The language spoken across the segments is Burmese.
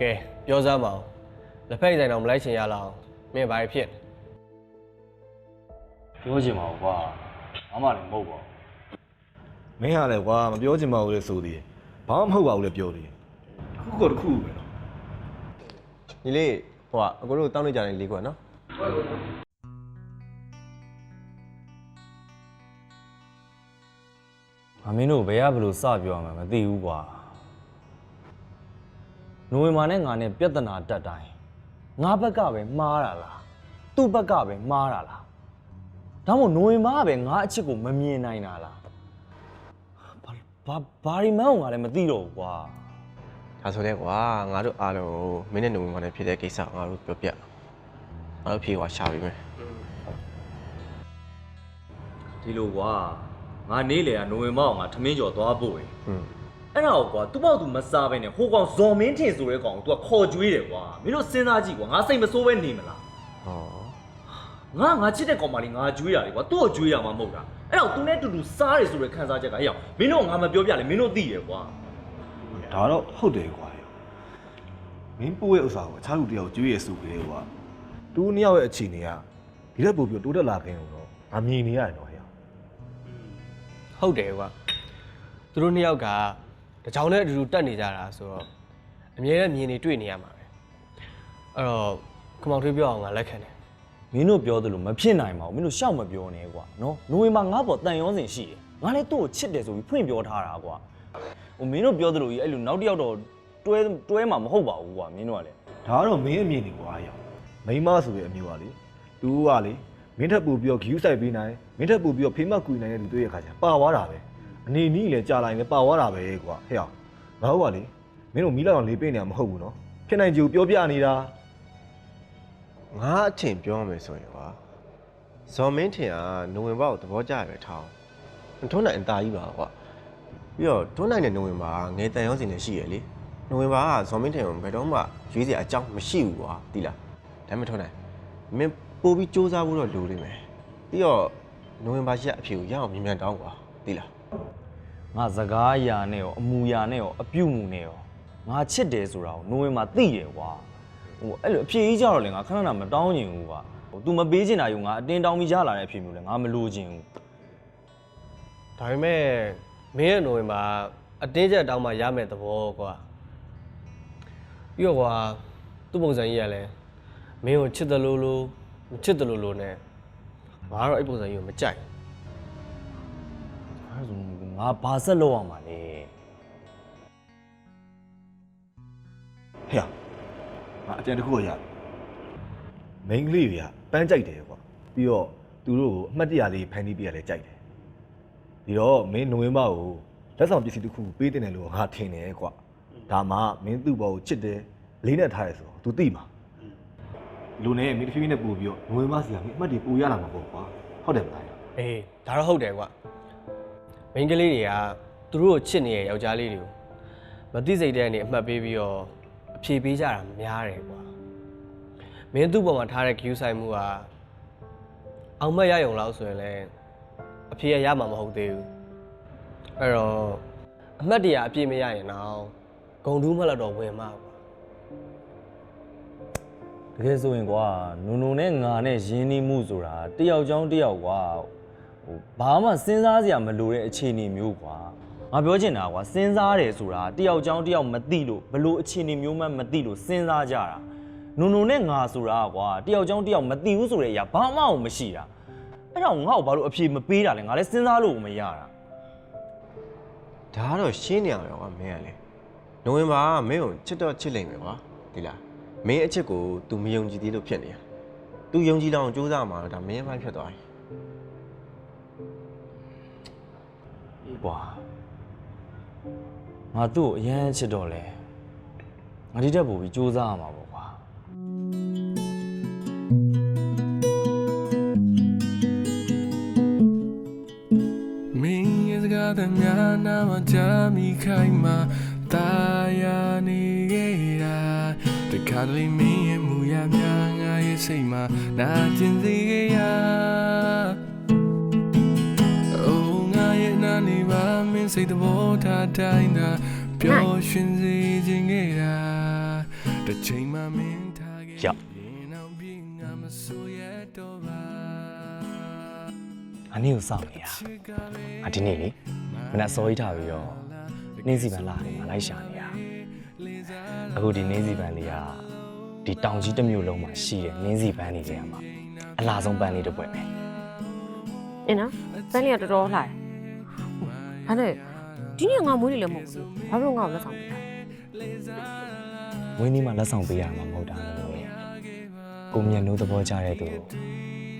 ကဲပြောစမ်းပါဦးလက်ဖက်ရည်ဆိုင်တော့မလိုက်ချင်ရလောက်မင်းဘာဖြစ်လဲပြောချင်ပါဘူးကွာဘာမှလည်းမဟုတ်ပါဘူးမင်းဟာလေကွာမပြောချင်ပါဘူးလေဆိုသေးတယ်ဘာမှမဟုတ်ပါဘူးလေပြောသေးတယ်တစ်ခုကတစ်ခုပဲနော်ညီလေးဟိုကအကိုတို့တောင်းနေကြတယ်လေးကွာနော်အမင်းတို့ဘယ်ကဘလို့စပြောရမှာမသိဘူးကွာ နိုဝင်ဘာနဲ့ငါနဲ့ပြဿနာတက်တိုင်းငါဘက်ကပဲမှားတာလားသူ့ဘက်ကပဲမှားတာလားဒါမှမဟုတ်နိုဝင်ဘာကပဲငါအချစ်ကိုမမြင်နိုင်တာလားဘာဘာဘာရီမန်းကိုငါလည်းမသိတော့ဘူးကွာဒါဆိုတဲ့ကွာငါတို့အားလုံးကိုမင်းနဲ့နိုဝင်ဘာနဲ့ဖြစ်တဲ့ကိစ္စငါတို့ပြောပြငါတို့ဖြေကွာရှာပြီးမယ်ဒီလိုကွာငါနေလေကနိုဝင်ဘာကိုငါထမင်းကြော်သွားဖို့ရယ်ဟွန်း အဲ့ဒါကိုကွာသူ့ဘောက်သူမစားပဲနဲ့ဟိုကောင်ဇော်မင်းထင်ဆိုတဲ့ကောင်ကို तू ကခေါ်ကြွေးတယ်ကွာမင်းတို့စဉ်းစားကြည့်ကွာငါစိတ်မဆိုးပဲနေမလားဟောငါငါချစ်တဲ့ကောင်မလေးငါကြွေးတာလေကွာသူ့ကိုကြွေးတာမှမဟုတ်တာအဲ့တော့သူနဲ့တူတူစားတယ်ဆိုတဲ့ခံစားချက်ကအေးအောင်မင်းတို့ကငါမပြောပြလေမင်းတို့သိတယ်ကွာဒါတော့ဟုတ်တယ်ကွာမင်းပို့ရဲ့ဥစ္စာကိုအခြားလူတယောက်ကျွေးရစုပြီးလေကွာတူနှစ်ယောက်ရဲ့အခြေအနေကဒီလက်ပို့ပြီးတိုးတက်လာခင်တော့ငါမြင်နေရတယ်နော်ဟဲ့ဟုတ်တယ်ကွာသူတို့နှစ်ယောက်က တကြောင်နဲ့အတူတူတက်နေကြတာဆိုတော့အမြဲတမ်းမြင်နေတွေ့နေရမှာပဲအဲ့တော့ခမောင်ထွေးပြောအောင်ငါလက်ခံတယ်မင်းတို့ပြောသလိုမဖြစ်နိုင်ပါဘူးမင်းတို့ရှောက်မပြောနဲ့ကွာနော်နိုဝင်ဘာငါ့ပေါ်တန်ရောစင်ရှိတယ်ငါလည်းသူ့ကိုချစ်တယ်ဆိုပြီးဖွင့်ပြောထားတာကွာဟိုမင်းတို့ပြောသလိုကြီးအဲ့လိုနောက်တစ်ယောက်တော့တွဲတွဲမှာမဟုတ်ပါဘူးကွာမင်းတို့ကလည်းဒါကတော့မင်းအမြင်နေကွာဟဲ့မိန်းမဆိုတဲ့အမျိုးကလေတူကလေမင်းထက်ပူပြီးတော့ဂယူးဆိုင်ပေးနိုင်မင်းထက်ပူပြီးတော့ဖေးမကူနိုင်တဲ့လူတွေရဲ့ခါကျပါသွားတာပဲ အနေနီးလေကြာလာရင်လည်းပါသွားတာပဲကွာဟဲ့ငါတို့ကလေမင်းတို့မီးလောက်အောင်လေးပေးနေတာမဟုတ်ဘူးနော်ဖြစ်နိုင်ကြူပြောပြနေတာငါအထင်ပြောမယ်ဆိုရင်ကွာဇော်မင်းထင်ကနိုဝင်ဘာကိုသဘောကျရပဲထောင်းထွန်းနိုင်အตาကြီးပါကွာပြီးတော့ထွန်းနိုင်တဲ့နိုဝင်ဘာကငယ်တန်ရောစင်နေရှိရလေနိုဝင်ဘာကဇော်မင်းထင်ကိုဘယ်တော့မှရွေးစရာအကြောင်းမရှိဘူးကွာတိလားဒါမှမထွန်းနိုင်မင်းပို့ပြီးစူးစမ်းဖို့တော့လိုနေမယ်ပြီးတော့နိုဝင်ဘာရှိအဖြေကိုရအောင်မြန်မြန်တောင်းကွာတိလား ငါစကားအရာနဲ့ရောအမူအရာနဲ့ရောအပြုတ်မှုနဲ့ရောငါချစ်တယ်ဆိုတာကိုနိုဝင်ဘာသိတယ်ကွာဟိုအဲ့လိုအဖြေကြီးကြတော့လေငါခဏခဏမတောင်းချင်ဘူးကွာဟို तू မပေးချင်တာယူငါအတင်းတောင်းပြီးရလာတဲ့အဖြေမျိုးလေငါမလိုချင်ဘူးဒါပေမဲ့မင်းရဲ့နိုဝင်ဘာအတင်းကျပ်တောင်းမှရမယ်သဘောကွာပြီးတော့ကွာသူ့ပုံစံကြီးကလည်းမင်းကိုချစ်တယ်လို့လို့မချစ်တယ်လို့လို့နဲ့ငါကတော့အဲ့ပုံစံကြီးကိုမကြိုက်ဘူးအဲ့ဒါဆို ငါဘာဆက်လုပ်အောင်ပါလဲဟဲ့ငါအကြံတစ်ခုတော့ရတယ်မိန်းကလေးတွေကပန်းကြိုက်တယ်ကွာပြီးတော့သူတို့ကိုအမှတ်တရလေးဖန်တီးပြရလဲကြိုက်တယ်ဒီတော့မင်းနိုဝင်ဘာကိုလက်ဆောင်ပစ္စည်းတစ်ခုပေးတင်တယ်လို့ငါထင်တယ်ကွာဒါမှမင်းသူ့ဘောကိုချစ်တယ်လေးနဲ့ထားရဲဆိုတော့ तू သိမှာလူနဲ့မင်းတစ်ဖြည်းဖြည်းနဲ့ပို့ပြီးတော့နိုဝင်ဘာစီကမင်းအမှတ်တွေပို့ရလာမှာပေါ့ကွာဟုတ်တယ်မလားအေးဒါတော့ဟုတ်တယ်ကွာ မိန်းကလေးတွေကသူတို့ကိုချစ်နေတဲ့ယောက်ျားလေးတွေကိုမသိစိတ်တဲ့အနေအမှတ်ပေးပြီးတော့အဖြေပေးကြတာများတယ်ကွာမင်းသူ့ပေါ်မှာထားတဲ့ queue ဆိုင်မှုကအောင်မက်ရယုံလောက်ဆိုရင်လည်းအဖြေရရမှာမဟုတ်သေးဘူးအဲ့တော့အမှတ်တရအပြည့်မရရင်တော့ဂုံတူးမှလည်းတော့ဝင်မှာကွာတကယ်ဆိုရင်ကွာနုံနုံနဲ့ငါနဲ့ရင်းနှီးမှုဆိုတာတယောက်ချောင်းတယောက်ကွာ ဟိုဘာမှစဉ်းစားစရာမလိုတဲ့အခြေအနေမျိုးကွာငါပြောချင်တာကွာစဉ်းစားတယ်ဆိုတာတယောက်ချောင်းတယောက်မသိလို့ဘလို့အခြေအနေမျိုးမှမသိလို့စဉ်းစားကြတာနုံနုံနဲ့ငါဆိုတာကွာတယောက်ချောင်းတယောက်မသိဘူးဆိုတဲ့အရာဘာမှမရှိတာအဲ့တော့ငါ့ကိုဘာလို့အဖြေမပေးတာလဲငါလည်းစဉ်းစားလို့မရတာဒါကတော့ရှင်းနေအောင်ရောကွာမင်းကလေနိုဝင်ဘာကမင်းကိုချစ်တော့ချစ်လိမ့်မယ်ကွာဒီလားမင်းအချစ်ကို तू မယုံကြည်သေးလို့ဖြစ်နေတာ तू ယုံကြည်လောက်အောင်စူးစမ်းမှာတော့ဒါမင်းရဲ့ဘိုင်းဖြစ်သွားပြီ အေးကွာငါသူ့ကိုအရန်ချစ်တော့လဲငါဒီတက်ပို့ပြီးစူးစမ်းရမှာပေါ့ကွာမင်းရဲ့စကားသမျှနာမကြားမိခိုင်မှာတာယာနေခဲ့တာတခါတလေမင်းရဲ့မူရများငါရဲ့စိတ်မှာနာကျင်စေခဲ့ရ မင်းစိတ်သဘောထားတိုင်းသာပျော်ရွှင်စေခြင်းခဲ့တာတစ်ချိန်မှမင်းထားခဲ့ရောက်ရင်အောင်ပြင်းငါမဆိုရတော့ပါအနည်းကိုစောင့်နေတာအဒီနေ့လေမနက်စောကြီးထားပြီးတော့နှင်းစီပန်လာတယ်ငါလိုက်ရှာနေတာအခုဒီနှင်းစီပန်လေးကဒီတောင်ကြီးတစ်မျိုးလုံးမှာရှိတဲ့နှင်းစီပန်လေးတွေကမှအလားဆုံးပန်လေးတစ်ပွဲပဲအင်းနော်ပန်းလေးကတော်တော်လှတယ်။ ဘာလဲဒီနေ့ငါမွေးနေလည်းမဟုတ်ဘူး။ဘာလို့ငါ့ကိုလက်ဆောင်ပေးတာဝင်းကြီးမှလက်ဆောင်ပေးရမှာမဟုတ်တာလို့ကိုမြတ်နိုးသဘောကျတဲ့သူကို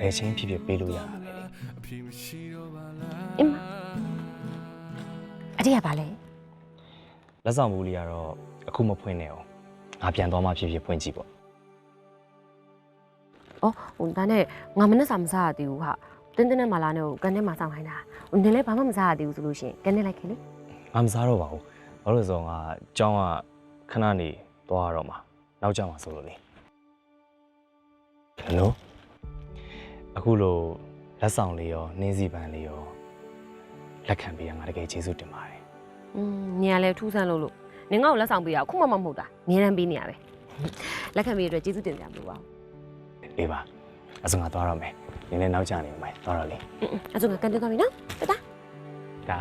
ဘယ်ချင်းဖြစ်ဖြစ်ပေးလို့ရတာပဲလေအဖြစ်မရှိတော့ပါလား။အင်းမအတေးကဘာလဲလက်ဆောင်ဘူးလေးကတော့အခုမဖွင့်နဲ့အောင်ငါပြန်သွားမှဖြစ်ဖြစ်ဖွင့်ကြည့်ပေါ့။အော်ဟိုဒါနဲ့ငါမနဲ့စာမစားရသေးဘူးဟာ။ တင်းတင်းနဲ့မလာနဲ့ကိုကန်ထဲမှာစောင့်ခိုင်းတာ။ဟိုနင်လည်းဘာမှမစားရသေးဘူးဆိုလို့ရှိရင်ကန်ထဲလိုက်ခင်လေ ငါမစားတော့ပါဘူးဘာလို့လဲဆိုတော့ငါအเจ้าကခဏနေသွားရတော့မှာနောက်ကျမှဆိုလို့လေနော်အခုလိုလက်ဆောင်လေးရောနှင်းစီပန်လေးရောလက်ခံပေးရငါတကယ်ကျေးဇူးတင်ပါတယ် ။อืมနင်ကလည်းထူးဆန်းလို့လို့နင်ငါ့ကိုလက်ဆောင်ပေးရအခုမှမမဟုတ်တာ။အများတန်းပေးနေရပဲ။လက်ခံပေးရတဲ့ကျေးဇူးတင်ကြမလို့ပါဘူး အေးပါအဲ့ဆိုငါသွားတော့မယ် နင်းလည်းနောက်ကျနေမှာသွားတော့လေ။အင်းအဲ့ဆိုငါကန်ထဲသွားပြီနော်။တတာဒါ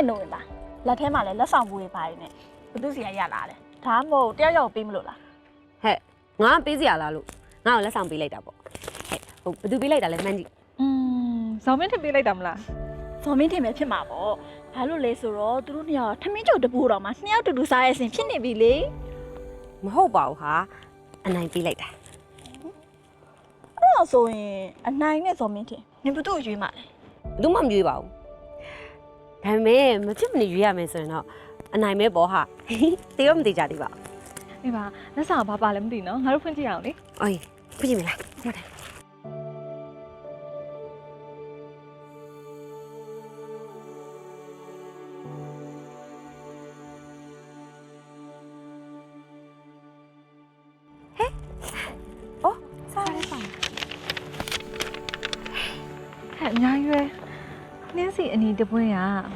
ဟဲ့နိုဝင်ပါ လက်ထဲမှာလည်းလက်ဆောင်ဘူးတွေပါတယ်နဲ့ဘသူစီကရလာတယ်ဒါမှမဟုတ်တယောက်ယောက်ပေးမလို့လားဟဲ့ငါပေးစရာလားလို့ငါ့ကိုလက်ဆောင်ပေးလိုက်တာပေါ့ဟဲ့ဟိုဘယ်သူပေးလိုက်တာလဲမှန်းကြည့်อืมဇော်မင်းထင်ပေးလိုက်တာမလားဇော်မင်းထင်ပဲဖြစ်မှာပေါ့ဘာလို့လဲဆိုတော့သူတို့နှစ်ယောက်ထမင်းကြိုတပူတော့မှနှစ်ယောက်တူတူစားရစဉ်ဖြစ်နေပြီလေမဟုတ်ပါဘူးဟာအနိုင်ပေးလိုက်တာအဲ့တော့ဆိုရင်အနိုင်နဲ့ဇော်မင်းထင်နင်ဘသူ့ကိုရွေးမှာလဲဘယ်သူမှမရွေးပါဘူး ဒါပေမဲ့မဖြစ်မနေရွေးရမယ်ဆိုရင်တော့အနိုင်မဲပေါ့ဟာတေရောမတေကြသေးပါဘူးအေးပါလက်ဆောင်ဘာပါလဲမသိနော်ငါတို့ဖွင့်ကြည့်အောင်လေအေးပြကြည့်မလားဟုတ်တယ်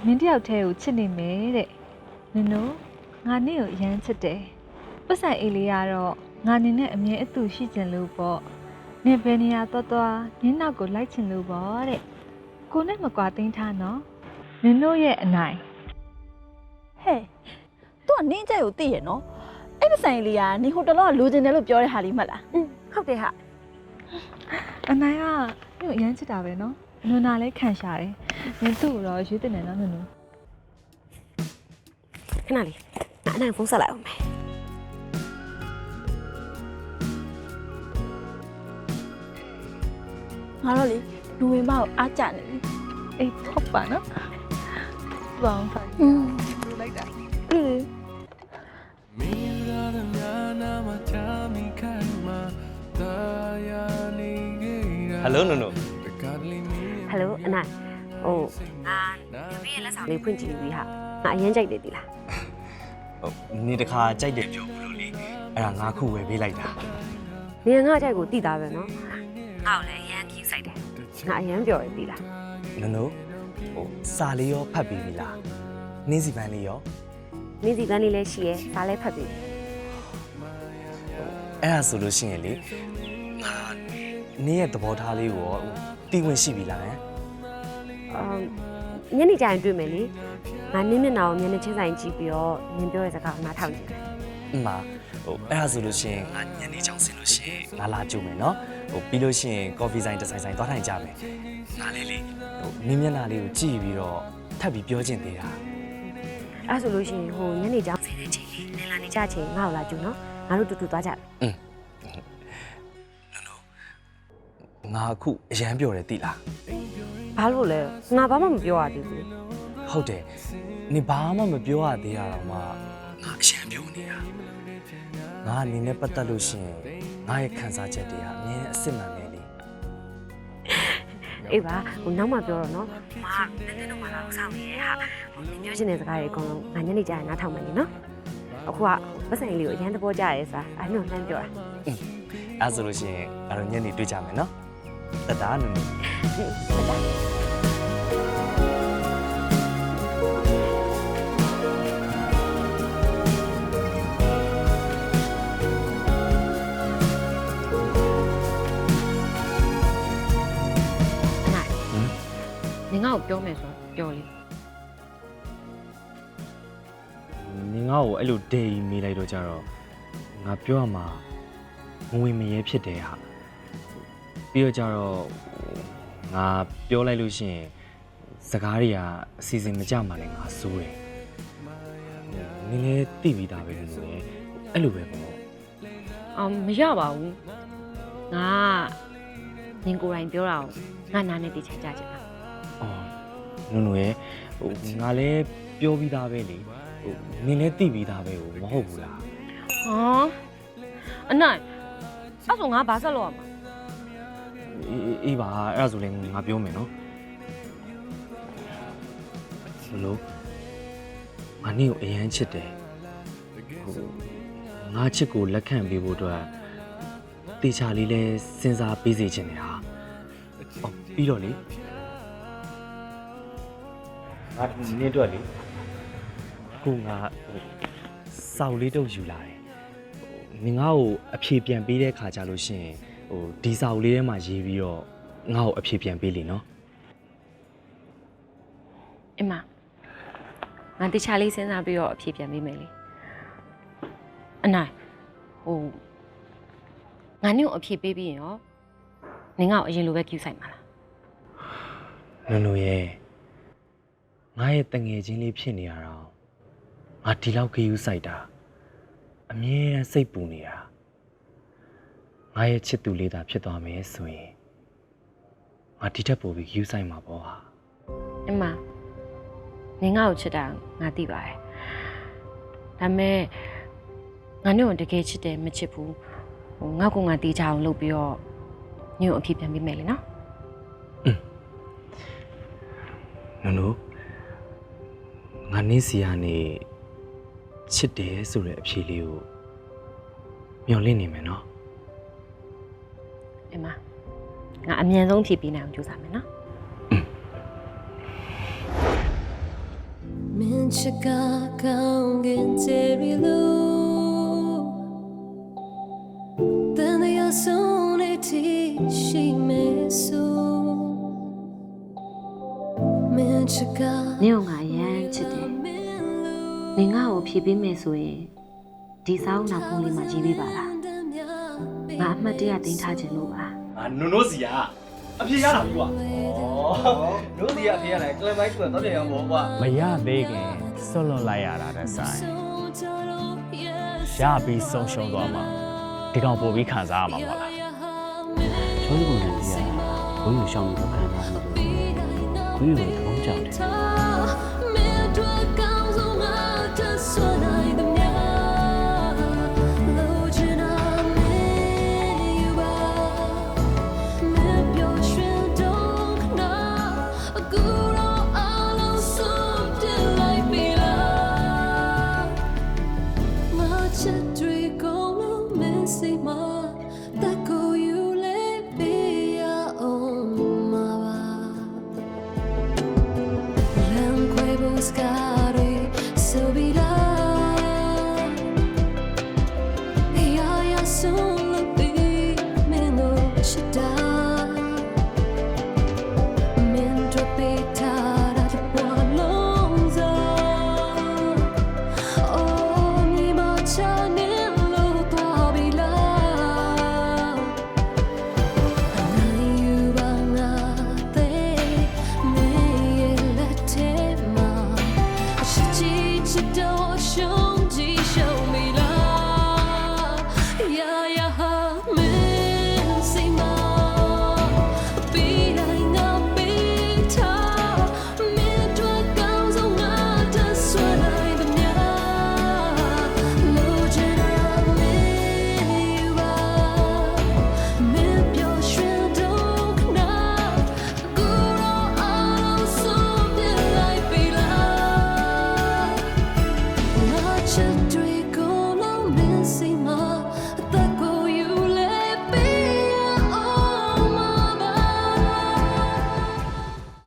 မင်းတယောက်တည်းကိုချစ်နေမယ်တဲ့နင်တို့ငါနေ့ကိုအရန်ချစ်တယ်ပတ်ဆိုင်အေးလေးကတော့ငါနေနဲ့အမြဲအတူရှိချင်လို့ပေါ့နင်ဘယ်နေရာသွားသွားနင်းနောက်ကိုလိုက်ချင်လို့ပေါ့တဲ့ကိုနဲ့မကွာသိမ်းထားနော်နင်တို့ရဲ့အနိုင်ဟဲ့သူကနင်းကြိုက်ကိုသိရနော်အဲ့ပဆိုင်လေးကနင်ဟိုတလောကလိုချင်တယ်လို့ပြောတဲ့ဟာလေးမှတ်လားอืมဟုတ်တယ်ဟာအနိုင်ကနင်ကိုအရန်ချစ်တာပဲနော် နွန်နာလည်းခံရှာတယ်နင်သူ့ကိုတော့ရွေးတင်တယ်နော်နင်တို့ခဏလေးငါအနိုင်ဖုန်းဆက်လိုက်အောင်မယ်ငါတော့လေလူဝင်မကိုအားကြနေပြီအေးဟုတ်ပါနော်ဘောင်းဖိုင်อืมလိုက်တာအေးမင်းစကားတဲ့များနာမှာချာမိခိုင်မှာတာယာနေခဲ့တာဟယ်လိုနုံနုံတကားလေးမင်းဟ ယ်လိုအနိုင်ဟိုအာဒီရဲ့လက်ဆောင်လေးဖွင့်ကြည့်ပြီးဟာငါအရင်ကြိုက်တယ်ဒီလားဟုတ်နေတခါကြိုက်တယ်ပြောဘူးလို့လေအဲ့ဒါငါခုဝယ်ပေးလိုက်တာနေငါကြိုက်ကိုတည်တာပဲနော်ငါ့ကိုလည်းအရင်ကြည့်ဆိုင်တယ်ငါအရင်ပြောရတည်လားနုံနုံဟိုစာလေးရောဖတ်ပြီးပြီလားနှင်းစီပန်လေးရောနေစီကန်းလေးလည်းရှိရဲဒါလည်းဖတ်ပြီအဲ့ဒါဆိုလို့ရှိရင်လေငါနင်းရဲ့သဘောထားလေးကိုရောဟို တီးဝင်ရှိပြီလားဟမ်အမ်ညနေကျရင်တွေ့မယ်လေငါနင်းမျက်နှာကိုမျက်နှာချင်းဆိုင်ကြည့်ပြီးတော့နင်ပြောတဲ့စကားကိုနားထောင်ကြည့်တယ်အမဟိုအဲ့ဒါဆိုလို့ရှိရင်ငါညနေချောင်းဆင်းလို့ရှိရင်ငါလာကြုံမယ်နော်ဟိုပြီးလို့ရှိရင်ကော်ဖီဆိုင်တစ်ဆိုင်ဆိုင်သွားထိုင်ကြမယ်ငါလေးလေးဟိုနင်းမျက်နှာလေးကိုကြည့်ပြီးတော့ထပ်ပြီးပြောချင်သေးတာအဲ့ဆိုလို့ရှိရင်ဟိုညနေကျဆင်းတဲ့ချိန်လေးနင်လာနေကြချိန်ငါ့ကိုလာကြည့်နော်ငါတို့တူတူသွားကြမယ်ငါ အခုအရန်ပြောတယ်တိလားဘာလို့လဲငါဘာမှမပြောရသေးဘူးဟုတ်တယ်နေဘာမှမပြောရသေးရတော့မှငါအရန်ပြောနေတာငါအနေနဲ့ပတ်သက်လို့ရှိရင်ငါရဲ့ခံစားချက်တွေကအမြဲအစ်စ်မှန်ပဲလေအေးပါဟိုနောက်မှပြောတော့နော်မာတင်းတင်းတို့မှလာလို့စောင့်နေရဲ့ဟာဟိုနင်ပြောချင်တဲ့စကားတွေအကုန်လုံးငါညနေကျရင်နားထောင်မယ်နိနော်အခုကပတ်စံလေးကိုအရန်သဘောကျရဲစားအဲ့လိုလှမ်းပြောတာအဲ့ဆိုလို့ရှိရင်အဲ့တော့ညနေတွေ့ကြမယ်နော် တတားနုနုတတာနင်ငါ့ကိုပြောမယ်ဆိုတော့ပြောလေနင်ငါ့ကိုအဲ့လိုဒေးမေးလိုက်တော့ကြတော့ငါပြောရမှာငွေမရဲဖြစ်တယ်ဟာ ပြီးတော့ကြတော့ငါပြောလိုက်လို့ရှိရင်စကားတွေကအစီအစဉ်မကြမှာလည်းငါစိုးတယ်နင်လည်းသိပြီးသားပဲလို့လေအဲ့လိုပဲပေါ့အော်မရပါဘူးငါနင်ကိုယ်တိုင်ပြောတာကိုငါနားနဲ့တိချာကြချင်တာအော်နုနုရဲ့ဟိုငါလည်းပြောပြီးသားပဲလေဟိုနင်လည်းသိပြီးသားပဲဟိုမဟုတ်ဘူးလားဟောအနိုင်အဲ့ဆိုငါဘာဆက်လို့ရမှာ အေးအေးအေးပါအဲ့ဒါဆိုလည်းငါပြောမယ်နော်ဘလို့ငါနင့်ကိုအရန်ချစ်တယ်ဟိုငါချစ်ကိုလက်ခံပေးဖို့အတွက်တေချာလေးလဲစဉ်းစားပေးစေချင်တယ်ဟာအော်ပြီးတော့လေငါနင့်အတွက်လေကိုငါဟိုစောက်လေးတုပ်ယူလာတယ်ဟိုနင်ငါ့ကိုအဖြေပြန်ပေးတဲ့ခါကြလို့ရှိရင် ဟိုဒီစာအုပ်လေးထဲမှာရေးပြီးတော့ငါ့ကိုအဖြေပြန်ပေးလေနော်အမငါတိချာလေးစဉ်းစားပြီးတော့အဖြေပြန်ပေးမယ်လေအနိုင်ဟိုငါနင့်ကိုအဖြေပေးပြီးရင်ရောနင်ငါ့ကိုအရင်လိုပဲကျူဆိုင်ပါလားနုံနုံရဲ့ငါရဲ့တငယ်ချင်းလေးဖြစ်နေရတော့ငါဒီလောက်ခယူးဆိုင်တာအမြဲတမ်းစိတ်ပူနေတာ ငါရဲ့ချစ်သူလေးသာဖြစ်သွားမယ်ဆိုရင်ငါဒီထက်ပိုပြီးခယူးဆိုင်မှာပေါ့ဟာအမနင်ငါ့ကိုချစ်တာငါသိပါတယ်ဒါပေမဲ့ငါနင့်ကိုတကယ်ချစ်တယ်မချစ်ဘူးဟိုငါ့ကိုငါတေးချအောင်လုပ်ပြီးတော့ညို့အဖြေပြန်ပေးမယ်လေနော်နုံနုံငါနင်းစီကနေချစ်တယ်ဆိုတဲ့အဖြေလေးကိုမျှော်လင့်နေမယ်နော် အမငါအမြန်ဆုံးဖြေပေးနိုင်အောင်ကြိုးစားမယ်နော်မင်းချစ်ကကောင်းကင်ကျေရီလူတန်ရဆုံးနေတီရှိမေဆူမင်းချစ်ကနင့်ကိုငါအရမ်းချစ်တယ်နင်ငါ့ကိုဖြေပေးမယ်ဆိုရင်ဒီစောင်းနောက်ဖုံးလေးမှာရေးပေးပါလား ငါအမှတ်တရတင်ထားခြင်းလို့ပါအာနုံနုံစီကအဖြေရတာပြီကွာတို့စီကအဖေရလိုက်ကလမိုက်ကွတော့တယ်အောင်ပေါ့ကွာမရသေးခင်ဆွတ်လွတ်လိုက်ရတာတဲ့ဆိုင်ရပြီးဆုံးရှုံးသွားမှာဒီကောင်ပို့ပြီးခံစားရမှာမဟုတ်လားချောလူကိုလည်းပြရဘုန်းကြီးရှောင်းလို့ခံစားနေတယ်ဘုန်းကြီးကိုတောင်းကြတယ်မင်းတို့က